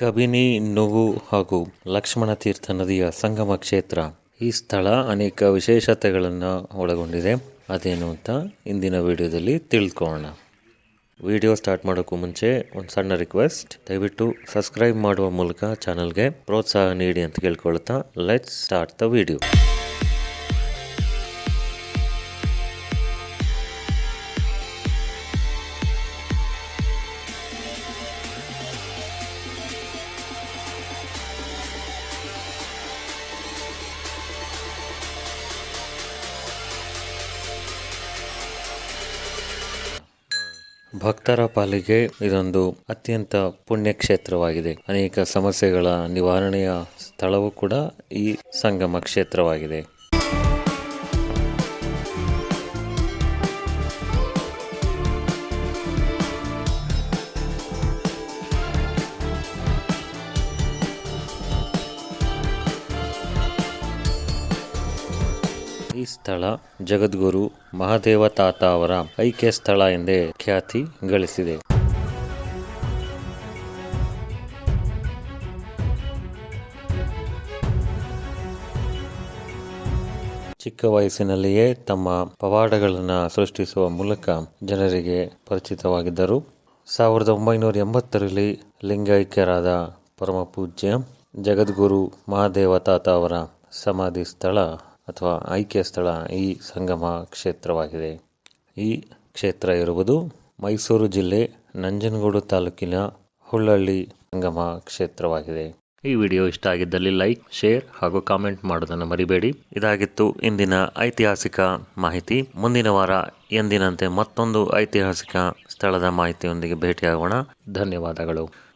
ಕಬಿನಿ, ನುಗು ಹಾಗೂ ಲಕ್ಷ್ಮಣ ತೀರ್ಥ ನದಿಯ ಸಂಗಮ ಕ್ಷೇತ್ರ. ಈ ಸ್ಥಳ ಅನೇಕ ವಿಶೇಷತೆಗಳನ್ನು ಒಳಗೊಂಡಿದೆ. ಅದೇನು ಅಂತ ಇಂದಿನ ವಿಡಿಯೋದಲ್ಲಿ ತಿಳ್ಕೊಳ್ಳೋಣ ವಿಡಿಯೋ ಸ್ಟಾರ್ಟ್ ಮಾಡೋಕ್ಕೂ ಮುಂಚೆ ಒಂದು ಸಣ್ಣ ರಿಕ್ವೆಸ್ಟ್. ದಯವಿಟ್ಟು ಸಬ್ಸ್ಕ್ರೈಬ್ ಮಾಡುವ ಮೂಲಕ ಚಾನಲ್ಗೆ ಪ್ರೋತ್ಸಾಹ ನೀಡಿ ಅಂತ ಕೇಳ್ಕೊಳ್ತಾ ಲೆಟ್ಸ್ ಸ್ಟಾರ್ಟ್ ದ ವಿಡಿಯೋ ಭಕ್ತರ ಪಾಲಿಗೆ ಇದೊಂದು ಅತ್ಯಂತ ಪುಣ್ಯ ಕ್ಷೇತ್ರವಾಗಿದೆ ಅನೇಕ ಸಮಸ್ಯೆಗಳ ನಿವಾರಣೆಯ ಸ್ಥಳವೂ ಕೂಡ ಈ ಸಂಗಮ ಕ್ಷೇತ್ರವಾಗಿದೆ. ಈ ಸ್ಥಳ ಜಗದ್ಗುರು ಮಹಾದೇವ ತಾತ ಅವರ ಐಕ್ಯ ಸ್ಥಳ ಎಂದೇ ಖ್ಯಾತಿ ಗಳಿಸಿದೆ. ಚಿಕ್ಕ ವಯಸ್ಸಿನಲ್ಲಿಯೇ ತಮ್ಮ ಪವಾಡಗಳನ್ನು ಸೃಷ್ಟಿಸುವ ಮೂಲಕ ಜನರಿಗೆ ಪರಿಚಿತವಾಗಿದ್ದರು. ಸಾವಿರದ ಒಂಬೈನೂರ ಎಂಬತ್ತರಲ್ಲಿ ಲಿಂಗೈಕ್ಯರಾದ ಪರಮ ಪೂಜ್ಯ ಜಗದ್ಗುರು ಮಹಾದೇವ ತಾತ ಅವರ ಸಮಾಧಿ ಸ್ಥಳ ಅಥವಾ ಐಕ್ಯ ಸ್ಥಳ ಈ ಸಂಗಮ ಕ್ಷೇತ್ರವಾಗಿದೆ. ಈ ಕ್ಷೇತ್ರ ಇರುವುದು ಮೈಸೂರು ಜಿಲ್ಲೆ ನಂಜನಗೂಡು ತಾಲೂಕಿನ ಹುಳ್ಳಳ್ಳಿ ಸಂಗಮ ಕ್ಷೇತ್ರವಾಗಿದೆ. ಈ ವಿಡಿಯೋ ಇಷ್ಟ ಆಗಿದ್ದಲ್ಲಿ ಲೈಕ್, ಶೇರ್ ಹಾಗೂ ಕಾಮೆಂಟ್ ಮಾಡೋದನ್ನು ಮರಿಬೇಡಿ. ಇದಾಗಿತ್ತು ಇಂದಿನ ಐತಿಹಾಸಿಕ ಮಾಹಿತಿ. ಮುಂದಿನ ವಾರ ಎಂದಿನಂತೆ ಮತ್ತೊಂದು ಐತಿಹಾಸಿಕ ಸ್ಥಳದ ಮಾಹಿತಿಯೊಂದಿಗೆ ಭೇಟಿಯಾಗೋಣ. ಧನ್ಯವಾದಗಳು.